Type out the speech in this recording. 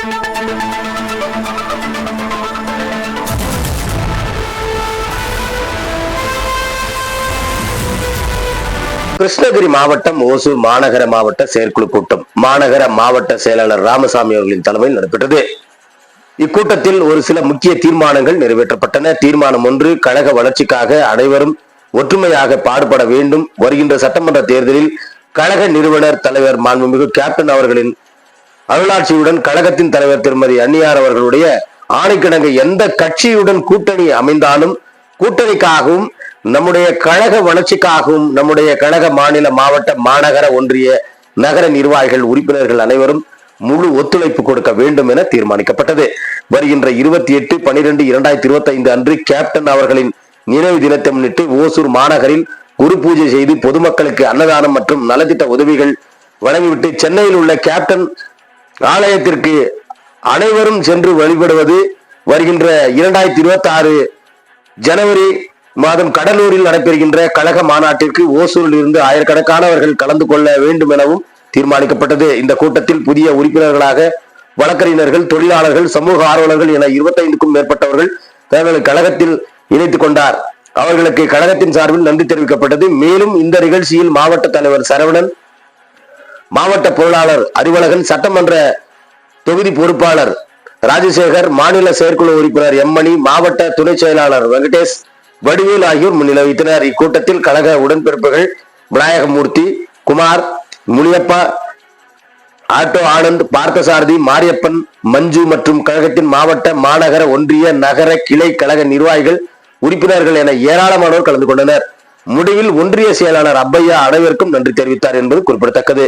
கிருஷ்ணகிரி மாவட்டம் ஓசூர் மாநகர மாவட்ட செயற்குழு கூட்டம். மாநகர மாவட்ட செயலாளர் ராமசாமி அவர்களின் தலைமையில் நடைபெற்றது. இக்கூட்டத்தில் ஒரு சில முக்கிய தீர்மானங்கள் நிறைவேற்றப்பட்டன. தீர்மானம் ஒன்று கழக வளர்ச்சிக்காக அனைவரும் ஒற்றுமையாக பாடுபட வேண்டும். வருகின்ற சட்டமன்ற தேர்தலில் கழக நிறுவனர் தலைவர் மாண்புமிகு கேப்டன் அவர்களின் அருளாட்சியுடன் கழகத்தின் தலைவர் திருமதி அன்னியார் அவர்களுடைய ஆணைக்கிடங்கு எந்த கட்சியுடன் கூட்டணி அமைந்தாலும் கூட்டணிக்காகவும் நம்முடைய கழக வளர்ச்சிக்காகவும் நம்முடைய கழக மாநில மாவட்ட மாநகர ஒன்றிய நகர நிர்வாகிகள் உறுப்பினர்கள் அனைவரும் முழு ஒத்துழைப்பு கொடுக்க வேண்டும் என தீர்மானிக்கப்பட்டது. வருகின்ற இருபத்தி எட்டு பனிரெண்டு இரண்டாயிரத்தி இருபத்தி ஐந்து அன்று கேப்டன் அவர்களின் நினைவு தினத்தை முன்னிட்டு ஓசூர் மாநகரில் குரு பூஜை செய்து பொதுமக்களுக்கு அன்னதானம் மற்றும் நலத்திட்ட உதவிகள் வழங்கிவிட்டு சென்னையில் உள்ள கேப்டன் ஆலயத்திற்கு அனைவரும் சென்று வழிபடுவது வருகின்ற இரண்டாயிரத்தி இருபத்தி ஆறு ஜனவரி மாதம் கடலூரில் நடைபெறுகின்ற கழக மாநாட்டிற்கு ஓசூரில் இருந்து ஆயிரக்கணக்கானவர்கள் கலந்து கொள்ள வேண்டும் எனவும் தீர்மானிக்கப்பட்டது. இந்த கூட்டத்தில் புதிய உறுப்பினர்களாக வழக்கறிஞர்கள் தொழிலாளர்கள் சமூக ஆர்வலர்கள் என இருபத்தைந்துக்கும் மேற்பட்டவர்கள் தங்களை கழகத்தில் இணைத்துக் கொண்டார். அவர்களுக்கு கழகத்தின் சார்பில் நன்றி தெரிவிக்கப்பட்டது. மேலும் இந்த நிகழ்ச்சியில் மாவட்ட தலைவர் சரவணன் மாவட்ட பொருளாளர் அறிவழகன் சட்டமன்ற தொகுதி பொறுப்பாளர் ராஜசேகர் மாநில செயற்குழு உறுப்பினர் எம்மணி மாவட்ட துணை செயலாளர் வெங்கடேஷ் வடிவேல் ஆகியோர் முன்னிலை வைத்தனர் இக்கூட்டத்தில் கழக உடன்பிறப்புகள் விநாயகமூர்த்தி குமார் முனியப்பா ஆட்டோ ஆனந்த் பார்த்தசாரதி மாரியப்பன் மஞ்சு மற்றும் கழகத்தின் மாவட்ட மாநகர ஒன்றிய நகர கிளை கழக நிர்வாகிகள் உறுப்பினர்கள் என ஏராளமானோர் கலந்து கொண்டனர். முடிவில் ஒன்றிய செயலாளர் அப்பையா அனைவருக்கும் நன்றி தெரிவித்தார் என்பது குறிப்பிடத்தக்கது.